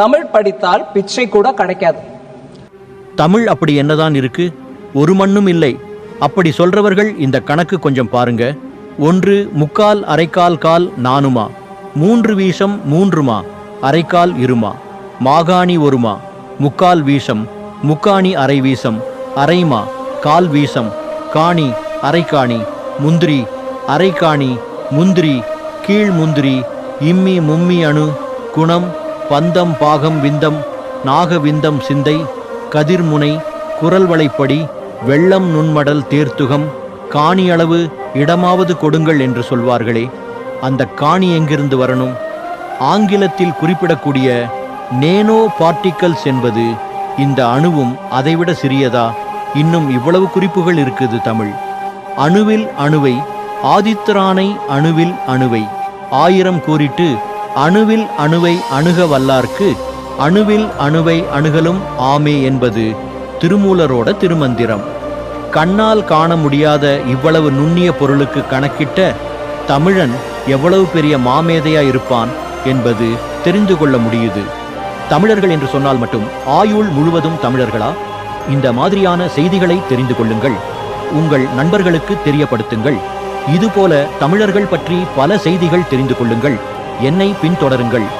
தமிழ் படித்தால் பிச்சை கூட கிடைக்காது. தமிழ் அப்படி என்னதான் இருக்கு? ஒரு மண்ணும் இல்லை. அப்படி சொல்றவர்கள் இந்த கணக்கு கொஞ்சம் பாருங்க. ஒன்று முக்கால் அரைக்கால் கால் நானுமா? மூன்று வீசம் மூன்றுமா? அரைக்கால் இருமா? மாகாணி ஒருமா? முக்கால் வீசம் முக்காணி அரை வீசம் அரைமா? கால் வீசம் காணி அரைக்காணி முந்திரி அரைக்காணி முந்திரி கீழ் முந்திரி இம்மி மும்மி அணு குணம் பந்தம் பாகம் விந்தம் நாகவிந்தம் சிந்தை கதிர்முனை குரல்வளைப்படி வெள்ளம் நுண்மடல் தேர்த்துகம் காணி அளவு இடமாவது கொடுங்கள் என்று சொல்வார்களே. அந்த காணி எங்கிருந்து வரணும்? ஆங்கிலத்தில் குறிப்பிடக்கூடிய நேனோ பார்ட்டிக்கல்ஸ் என்பது இந்த அணுவும் அதைவிட சிறியதா? இன்னும் இவ்வளவு குறிப்புகள் இருக்குது தமிழ். அணுவில் அணுவை ஆதித்ரானை அணுவில் அணுவை ஆயிரம் கூறிட்டு அணுவில் அணுவை அணுக வல்லார்க்கு அணுவில் அணுவை அணுகலும் ஆமே என்பது திருமூலரோட திருமந்திரம். கண்ணால் காண முடியாத இவ்வளவு நுண்ணிய பொருளுக்கு கணக்கிட்ட தமிழன் எவ்வளவு பெரிய மாமேதையா இருப்பான் என்பது தெரிந்து கொள்ள முடியுது. தமிழர்கள் என்று சொன்னால் மட்டும் ஆயுள் முழுவதும் தமிழர்களா? இந்த மாதிரியான செய்திகளை தெரிந்து கொள்ளுங்கள். உங்கள் நண்பர்களுக்கு தெரியப்படுத்துங்கள். இதுபோல தமிழர்கள் பற்றி பல செய்திகள் தெரிந்து கொள்ளுங்கள். என்னை பின்தொடருங்கள்.